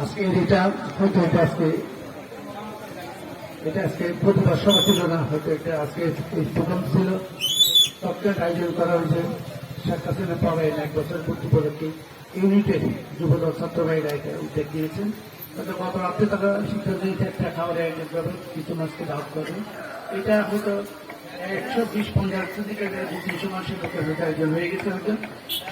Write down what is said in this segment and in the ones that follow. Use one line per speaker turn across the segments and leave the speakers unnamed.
আজকে এটা হয়তো এটা আজকে এটা আজকে প্রতিবার সভা ছিল না, হয়তো এটা আজকে প্রোগ্রাম ছিল। তৎকাল আয়োজন করা হয়েছে শেখ হাসিনা পাবেন এক বছর পূর্তি উপলক্ষে। ইউনিটের যুবদল ছাত্র এটা উদ্যোগ দিয়েছেন হয়তো গত রাত্রে তারা নিয়েছে একটা খাবার আয়োজন করবে কিছু মানুষকে দাওয়াত করবে এটা হয়তো একশো বিশ পঞ্চাশ থেকে দু তিনশো মানুষের লোকের আয়োজন হয়ে গেছে হয়তো।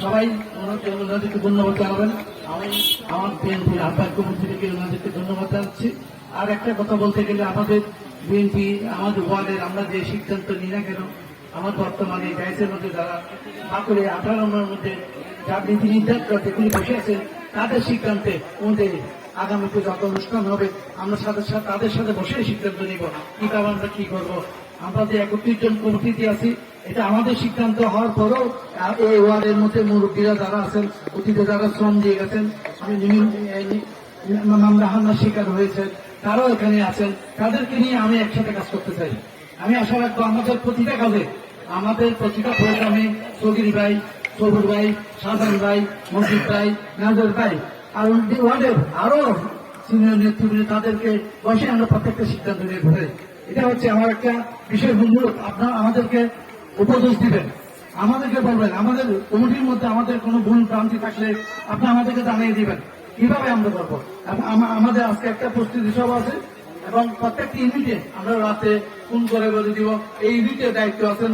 সবাই ওনাকে ওনাদেরকে ধন্যবাদ জানাবেন আমি আমার বিএনপির আহ্বায়ক কমিটি থেকে ওনাদেরকে ধন্যবাদ জানাচ্ছি। আর একটা কথা বলতে গেলে আমাদের বিএনপি, আমাদের ওয়ার্ডের আমরা যে সিদ্ধান্ত নিই না কেন, আমার বর্তমানে ডাইসের মধ্যে যারা ঠাকুরে আঠারো নম্বরের মধ্যে যার নীতি নির্ধারণ তিনি বসে আছেন তাদের সিদ্ধান্তে ওদের আগামীতে যত অনুষ্ঠান হবে, আমরা সাথে সাথে, তাদের সাথে বসে সিদ্ধান্ত নিব। কীভাবে আমরা কি করব? আমরা যে একত্রিশ জন কমিটিতে আছি এটা আমাদের সিদ্ধান্ত হওয়ার পরেও এই ওয়ার্ডের মধ্যে মুরব্বীরা যারা আছেন, অতীতে যারা শ্রম দিয়ে গেছেন, আমি নিমি- মামলা শিকার হয়েছে তারাও এখানে আছেন, তাদেরকে নিয়ে আমি একসাথে কাজ করতে চাই। আমি আশা রাখব আমাদের প্রতিটা কাজে, আমাদের প্রতিটা প্রোগ্রামে চৌধুরী ভাই, সবুর ভাই শাহজাহান ভাই মসজিদ ভাই, নাজর ভাই, আর ওয়ার্ডের আরও সিনিয়র নেতৃবৃন্দ, তাদেরকে বসে আমরা প্রত্যেকটা সিদ্ধান্ত নিয়ে ঘুরে এটা হচ্ছে আমার একটা বিশেষ অনুরোধ। আপনার আমাদেরকে উপদেশ দিবেন আমাদেরকে বলবেন, আমাদের কমিটির মধ্যে আমাদের কোনো ভুল ভ্রান্তি থাকলে আপনি আমাদেরকে জানিয়ে দিবেন। কীভাবে আমরা করব? আম- আম- আমাদের আজকে একটা প্রস্তুতি সভা আছে, এবং প্রত্যেকটি ইউনিটে আমরা রাতে ফোন করে বলে দিব। এই ইউনিটের দায়িত্ব আছেন